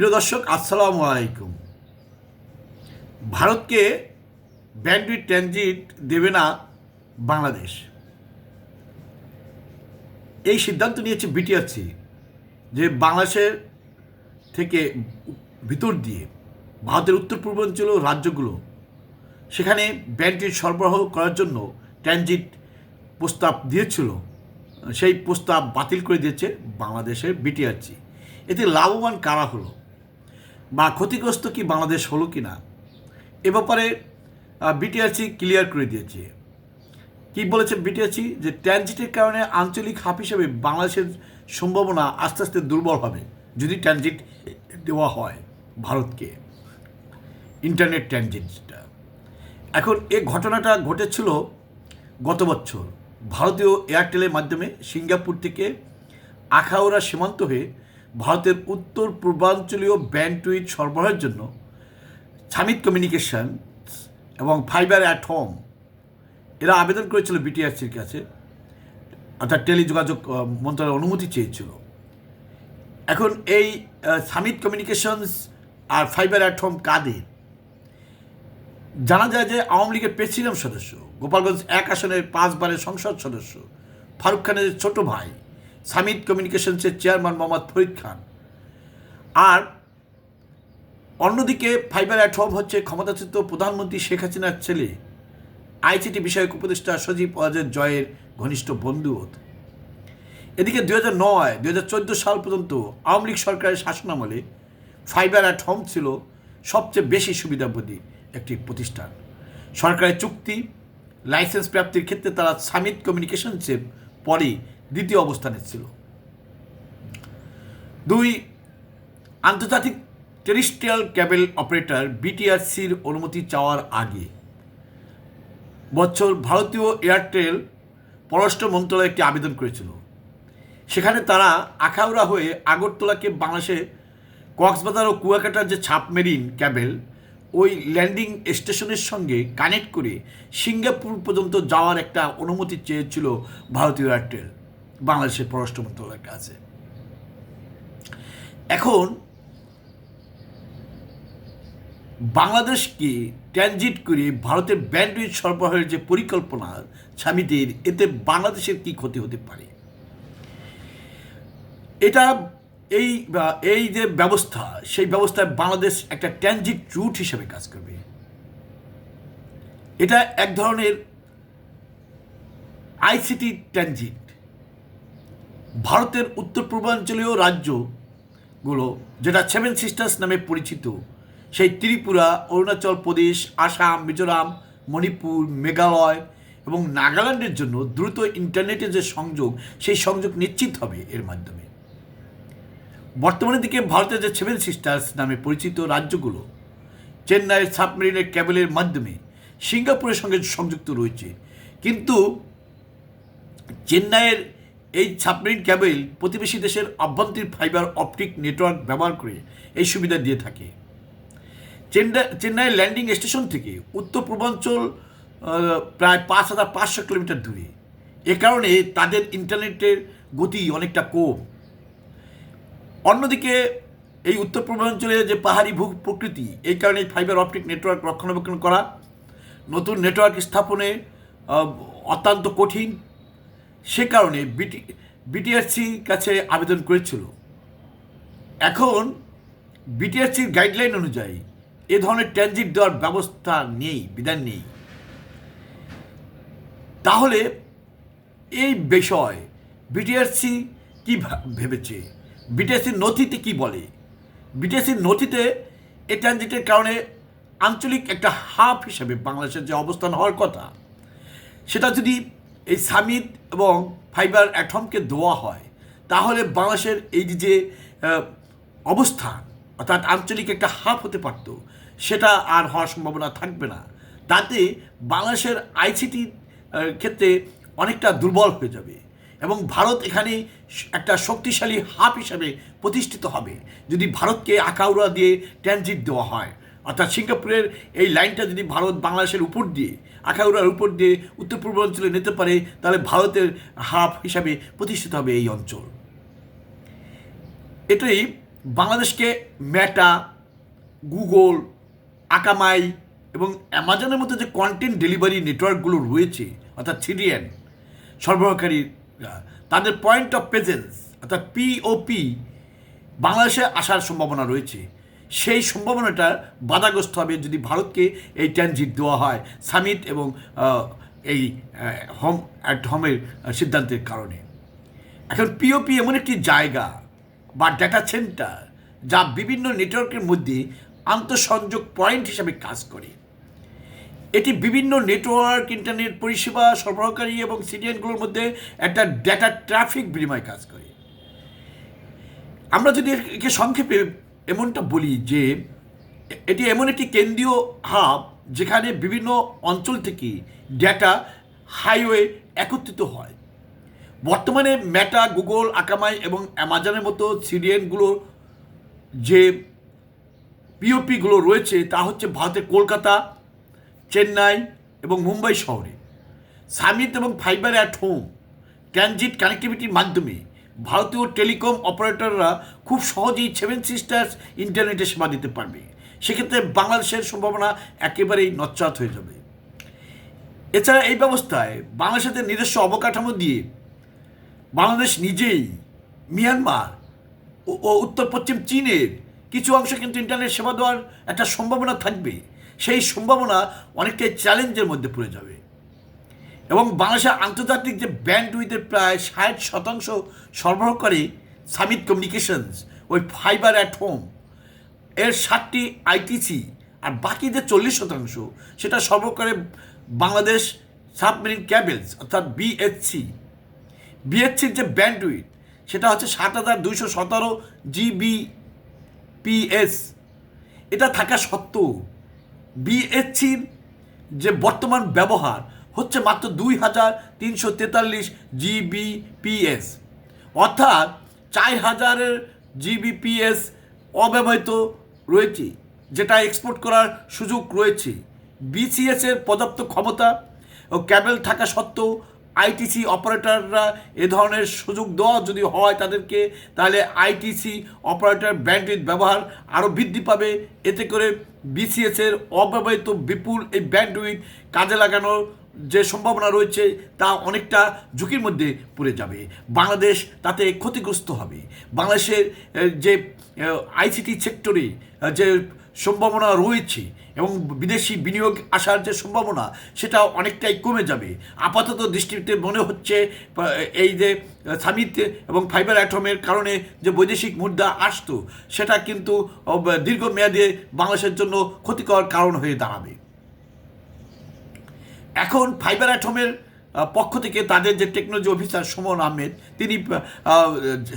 প্রিয় দর্শক, আসসালামু আলাইকুম। ভারতকে ব্যান্ডউইথ ট্রানজিট দেবে না বাংলাদেশ। এই সিদ্ধান্ত নিয়েছে বিটিআরসি যে বাংলাদেশের থেকে ভিতর দিয়ে ভারতের উত্তর পূর্বাঞ্চল রাজ্যগুলো সেখানে ব্যান্ডউইথ সরবরাহ করার জন্য ট্রানজিট প্রস্তাব দিয়েছিল। সেই প্রস্তাব বাতিল করে দিয়েছে বাংলাদেশের বিটিআরসি এতে লাভবান কারা হলো? বা ক্ষতিগ্রস্ত কি বাংলাদেশ হলো কি না? এ ব্যাপারে বিটিআরসি ক্লিয়ার করে দিয়েছে। কি বলেছে বিটিআরসি যে ট্রানজিটের কারণে আঞ্চলিক হাব হিসেবে বাংলাদেশের সম্ভাবনা আস্তে আস্তে দুর্বল হবে, যদি ট্রানজিট দেওয়া হয় ভারতকে। ইন্টারনেট ট্রানজিটটা। এখন এ ঘটনাটা ঘটেছিল গত বছর। ভারতীয় এয়ারটেলের মাধ্যমে সিঙ্গাপুর থেকে আখাউড়া সীমান্ত হয়ে ভারতের উত্তর পূর্বাঞ্চলীয় ব্যান্ডউইথ সরবরাহের জন্য সামিত কমিউনিকেশন এবং ফাইবার অ্যাট হোম, এরা আবেদন করেছিল বিটিআরসির কাছে। অর্থাৎ টেলিযোগাযোগ মন্ত্রণালয়ের অনুমতি চেয়েছিল। এখন এই সামিত কমিউনিকেশনস আর ফাইবার অ্যাট হোম কাদের? জানা যায় যে আওয়ামী লীগের প্রেসিডেন্ট সদস্য, গোপালগঞ্জ এক আসনের পাঁচবারের সংসদ সদস্য, ফারুক খানের ছোট ভাই। সামিত কমিউনিকেশনসের চেয়ারম্যান মোহাম্মদ ফরিদ খান। আর অন্যদিকে ফাইবার অ্যাট হোম হচ্ছে ক্ষমতাচ্যুত প্রধানমন্ত্রী শেখ হাসিনার ছেলে। আইসিটি বিষয়ক উপদেষ্টা সজীব ওয়াজের জয়ের ঘনিষ্ঠ বন্ধু এদিকে দু হাজার নয় দু হাজার চোদ্দ সাল পর্যন্ত আওয়ামী লীগ সরকারের শাসনামলে ফাইবার অ্যাট হোম ছিল সবচেয়ে বেশি সুবিধাবোধী একটি প্রতিষ্ঠান। সরকারের চুক্তি, লাইসেন্স প্রাপ্তির ক্ষেত্রে তারা সামিত কমিউনিকেশনসের পরে দ্বিতীয় অবস্থানে ছিল। দুই, আন্তর্জাতিক টেরিস্ট্রিয়াল ক্যাবেল অপারেটর বিটিআরসির অনুমতি চাওয়ার আগে বছর ভারতীয় এয়ারটেল পররাষ্ট্র মন্ত্রণালয়ে একটি আবেদন করেছিল। সেখানে তারা আখাউড়া হয়ে আগরতলাকে বাংলাদেশে কক্সবাজার ও কুয়াকাটার যে ছাপমেরিন ক্যাবেল ওই ল্যান্ডিং স্টেশনের সঙ্গে কানেক্ট করে সিঙ্গাপুর পর্যন্ত যাওয়ার একটা অনুমতি চেয়েছিল ভারতীয় এয়ারটেল। বাংলাদেশের পররাষ্ট্র মন্ত্রণালয়ের কাছে। এখন বাংলাদেশকে ট্রানজিট করে ভারতের ব্যান্ডউইথ সরবরাহের যে পরিকল্পনা, স্বামীদের, এতে বাংলাদেশের কি ক্ষতি হতে পারে? এটা এই এই যে ব্যবস্থা, সেই ব্যবস্থায় বাংলাদেশ একটা ট্রানজিট রুট হিসেবে কাজ করবে। এটা এক ধরনের আইসিটি ট্রানজিট ভারতের উত্তর পূর্বাঞ্চলীয় রাজ্যগুলো, যেটা সেভেন সিস্টার্স নামে পরিচিত, সেই ত্রিপুরা, অরুণাচল প্রদেশ, আসাম, মিজোরাম, মণিপুর, মেঘালয় এবং নাগাল্যান্ডের জন্য দ্রুত ইন্টারনেটের যে সংযোগ, সেই সংযোগ নিশ্চিত হবে এর মাধ্যমে। বর্তমানে দিকে ভারতের যে সেভেন সিস্টার্স নামে পরিচিত রাজ্যগুলো, চেন্নাইয়ের সাবমেরিনের ক্যাবেলের মাধ্যমে সিঙ্গাপুরের সঙ্গে সংযুক্ত রয়েছে। কিন্তু চেন্নাইয়ের এই সাবমেরিন ক্যাবেল প্রতিবেশী দেশের অভ্যন্তরীণ ফাইবার অপটিক নেটওয়ার্ক ব্যবহার করে এই সুবিধা দিয়ে থাকে। চেন্নাই চেন্নাইয়ের ল্যান্ডিং স্টেশন থেকে উত্তর পূর্বাঞ্চল প্রায় পাঁচ হাজার পাঁচশো কিলোমিটার দূরে। এ কারণে তাদের ইন্টারনেটের গতি অনেকটা কম। অন্যদিকে এই উত্তর পূর্বাঞ্চলে যে পাহাড়ি ভূ প্রকৃতি, এই কারণে ফাইবার অপটিক নেটওয়ার্ক রক্ষণাবেক্ষণ করা, নতুন নেটওয়ার্ক স্থাপনে অত্যন্ত কঠিন। সে কারণে বিটি বিটিআরসির কাছে আবেদন করেছিল। এখন বিটিআরসির গাইডলাইন অনুযায়ী এ ধরনের ট্রানজিট দেওয়ার ব্যবস্থা নেই, বিধান নেই। তাহলে এই বিষয় বিটিআরসি কি ভেবেছে? বিটিআরসির নথিতে কি বলে? বিটিআরসির নথিতে এই ট্রানজিটের কারণে আঞ্চলিক একটা হাব হিসেবে বাংলাদেশের যে অবস্থান হওয়ার কথা, সেটা যদি এই সামিট এবং ফাইবার অ্যাটমকে দেওয়া হয়, তাহলে বাংলাদেশের এই যে অবস্থান, অর্থাৎ আঞ্চলিক একটা হাব হতে পারত, সেটা আর হওয়ার সম্ভাবনা থাকবে না। তাতে বাংলাদেশের আইসিটি ক্ষেত্রে অনেকটা দুর্বল হয়ে যাবে এবং ভারত এখানে একটা শক্তিশালী হাব হিসাবে প্রতিষ্ঠিত হবে। যদি ভারতকে আকাউড়া দিয়ে ট্রানজিট দেওয়া হয় অর্থাৎ সিঙ্গাপুরের এই লাইনটা যদি ভারত বাংলাদেশের উপর দিয়ে, আখাউড়ার উপর দিয়ে উত্তর পূর্বাঞ্চলে নিতে পারে, তাহলে ভারতের হাব হিসাবে প্রতিষ্ঠিত হবে এই অঞ্চল। এটাই বাংলাদেশকে মেটা গুগল আকামাই এবং অ্যামাজনের মতো যে কন্টেন্ট ডেলিভারি নেটওয়ার্কগুলো রয়েছে, অর্থাৎ সিডিএন সরবরাহকারীরা তাদের পয়েন্ট অফ প্রেজেন্স অর্থাৎ পিওপি বাংলাদেশে আসার সম্ভাবনা রয়েছে। সেই সম্ভাবনাটা বাধাগ্রস্ত হবে যদি ভারতকে এই ট্রানজিট দেওয়া হয় সামিট এবং এই হোম, অ্যাট হোমের সিদ্ধান্তের কারণে। এখন পিওপি এমন একটি জায়গা বা ডেটা সেন্টার যা বিভিন্ন নেটওয়ার্কের মধ্যে আন্তঃসংযোগ পয়েন্ট হিসাবে কাজ করে। এটি বিভিন্ন নেটওয়ার্ক ইন্টারনেট পরিষেবা, সরবরাহকারী এবং সিডিএনগুলোর মধ্যে একটা ডেটা ট্রাফিক বিনিময় কাজ করে। আমরা যদি একে সংক্ষেপে এমনটা বলি যে, এটি এমন একটি কেন্দ্রীয় হাব যেখানে বিভিন্ন অঞ্চল থেকে ডেটা হাইওয়ে একত্রিত হয়। বর্তমানে মেটা গুগল আকামাই এবং অ্যামাজনের মতো সিডিএনগুলোর যে পিওপিগুলো রয়েছে, তা হচ্ছে ভারতের কলকাতা, চেন্নাই এবং মুম্বাই শহরে। সামিট এবং ফাইবার অ্যাট হোম ট্রানজিট কানেক্টিভিটির মাধ্যমে ভারতীয় টেলিকম অপারেটররা খুব সহজেই সেভেন সিস্টার্স ইন্টারনেটে সেবা দিতে পারবে। সেক্ষেত্রে বাংলাদেশের সম্ভাবনা একেবারেই নচ্চাত হয়ে যাবে। এছাড়া এই ব্যবস্থায় বাংলাদেশের নিজস্ব অবকাঠামো দিয়ে বাংলাদেশ নিজেই মিয়ানমার ও- উত্তর পশ্চিম চীনের কিছু অংশ কিন্তু ইন্টারনেট সেবা দেওয়ার একটা সম্ভাবনা থাকবে। সেই সম্ভাবনা অনেকটাই চ্যালেঞ্জের মধ্যে পড়ে যাবে। এবং বাংলাদেশের আন্তর্জাতিক যে ব্যান্ড উইথের প্রায় ষাট শতাংশ সরবরাহ করে সামিট কমিউনিকেশনস, ওই ফাইবার অ্যাট হোম, এর ষাটটি আইটিসি আর বাকি যে চল্লিশ শতাংশ সেটা সরবরাহ করে বাংলাদেশ সাবমেরিন ক্যাবেলস, অর্থাৎ বিএসসি বিএসসির যে ব্যান্ডউইথ সেটা হচ্ছে সাত হাজার দুইশো সতেরো জিবি পিএস এটা থাকা সত্ত্বেও বিএসসির যে বর্তমান ব্যবহার হচ্ছে মাত্র দুই হাজার তিনশো তেতাল্লিশ জিবিপিএস। অর্থাৎ চার হাজারের জিবিপিএস অব্যবহৃত রয়েছে, যেটা এক্সপোর্ট করার সুযোগ রয়েছে। বিসিএস এর পর্যাপ্ত ক্ষমতা ও ক্যাবেল থাকা সত্ত্বেও আইটিসি অপারেটররা এ ধরনের সুযোগ দেওয়া যদি হয় তাদেরকে, তাহলে আইটিসি অপারেটর ব্যান্ডউইথ ব্যবহার আরও বৃদ্ধি পাবে। এতে করে বিসিএস এর অব্যবহৃত বিপুল এই ব্যান্ডউইথ কাজে লাগানোর যে সম্ভাবনা রয়েছে, তা অনেকটা ঝুঁকির মধ্যে পড়ে যাবে। বাংলাদেশ তাতে ক্ষতিগ্রস্ত হবে। বাংলাদেশের যে আইসিটি সেক্টরে যে সম্ভাবনা রয়েছে এবং বিদেশি বিনিয়োগ আসার যে সম্ভাবনা, সেটা অনেকটাই কমে যাবে। আপাতত দৃষ্টিতে মনে হচ্ছে, এই যে সামিট এবং ফাইবার অ্যাটমের কারণে যে বৈদেশিক মুদ্রা আসতো, সেটা কিন্তু দীর্ঘমেয়াদে বাংলাদেশের জন্য ক্ষতিকর কারণ হয়ে দাঁড়াবে। এখন ফাইবার অ্যাটমের পক্ষ থেকে তাদের যে টেকনোলজি অফিসার সুমন আহমেদ, তিনি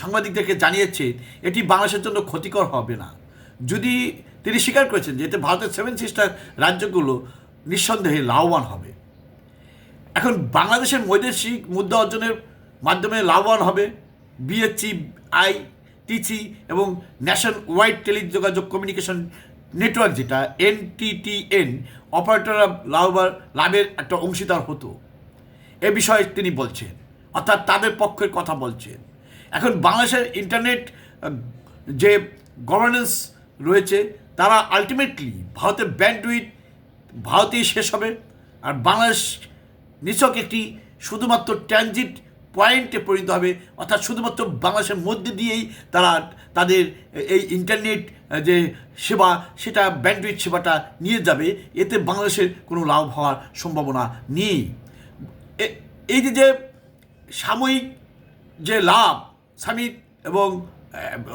সাংবাদিকদেরকে জানিয়েছেন, এটি বাংলাদেশের জন্য ক্ষতিকর হবে না। যদি তিনি স্বীকার করেছেন যে এতে ভারতের সেভেন সিস্টার রাজ্যগুলো নিঃসন্দেহে লাভবান হবে। এখন বাংলাদেশের বৈদেশিক মুদ্রা অর্জনের মাধ্যমে লাভবান হবে বিএসসি আই টিসি এবং ন্যাশন ওয়াইড টেলিযোগাযোগ কমিউনিকেশন নেটওয়ার্ক যেটা এনটিটিএন অপারেটররা লাভবার লাভের একটা অংশীদার হতো। এ বিষয়ে তিনি বলছেন, অর্থাৎ তাদের পক্ষের কথা বলছেন। এখন বাংলাদেশের ইন্টারনেট যে গভর্নেন্স রয়েছে, তারা আলটিমেটলি ভারতের ব্যান্ডউইথ ভারতেই শেষ হবে। আর বাংলাদেশ নিছক একটি শুধুমাত্র ট্রানজিট পয়েন্টে পরিণত হবে, অর্থাৎ শুধুমাত্র বাংলাদেশের মধ্যে দিয়েই তারা তাদের এই ইন্টারনেট যে সেবা, সেটা ব্যান্ডউইথ সেবাটা নিয়ে যাবে। এতে বাংলাদেশের কোনো লাভ হওয়ার সম্ভাবনা নেই। এই যে সাময়িক যে লাভ সামিট এবং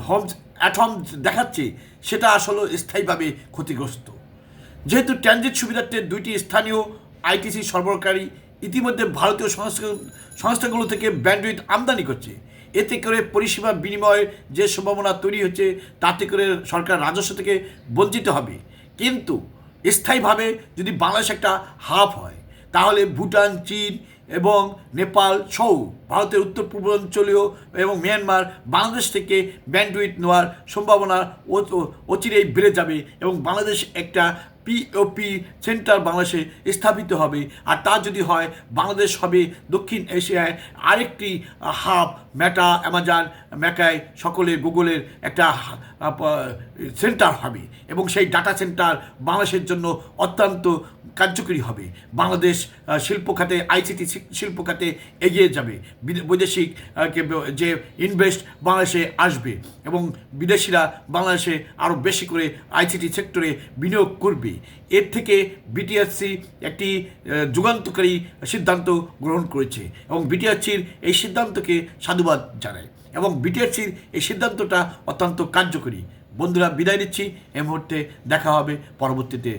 হোম অ্যাট হোম দেখাচ্ছে, সেটা আসলে স্থায়ীভাবে ক্ষতিগ্রস্ত। যেহেতু ট্রানজিট সুবিধার্থে দুইটি স্থানীয় আইটিসি সরবরাহকারী ইতিমধ্যে ভারতীয় সংস্থা সংস্থাগুলো থেকে ব্যান্ডউইথ আমদানি করছে। এতে করে পরিষেবা বিনিময়ের যে সম্ভাবনা তৈরি হচ্ছে, তাতে করে সরকার রাজস্ব থেকে বঞ্চিত হবে। কিন্তু স্থায়ীভাবে যদি বাংলাদেশ একটা হাব হয় তাহলে ভুটান, চীন এবং নেপাল সহ ভারতের উত্তর পূর্বাঞ্চলীয় এবং মিয়ানমার বাংলাদেশ থেকে ব্যান্ডউইট নেওয়ার সম্ভাবনা অচিরেই বেড়ে যাবে এবং বাংলাদেশ একটা পিওপি সেন্টার বাংলাদেশে স্থাপিত হবে। আর তা যদি হয়, বাংলাদেশ হবে দক্ষিণ এশিয়ায় আরেকটি হাব, মেটা, অ্যামাজন, ম্যাকাই, সকলে গুগলের একটা সেন্টার হবে। এবং সেই ডাটা সেন্টার বাংলাদেশের জন্য অত্যন্ত কার্যকরী হবে। বাংলাদেশ শিল্প খাতে, আইসিটি শিল্প খাতে এগিয়ে যাবে। বিদে- বৈদেশিক যে ইনভেস্ট বাংলাদেশে আসবে। এবং বিদেশিরা বাংলাদেশে আরও বেশি করে আইসিটি সেক্টরে বিনিয়োগ করবে। এর থেকে বিটিআরসি একটি যুগান্তকারী সিদ্ধান্ত গ্রহণ করেছে এবং বিটিআরসির এই সিদ্ধান্তকে সাধুবাদ জানায় এবং বিটিআরসির এই সিদ্ধান্তটা অত্যন্ত কার্যকরী। বন্ধুরা, বিদায় নিচ্ছি। এই মুহূর্তে দেখা হবে পরবর্তীতে।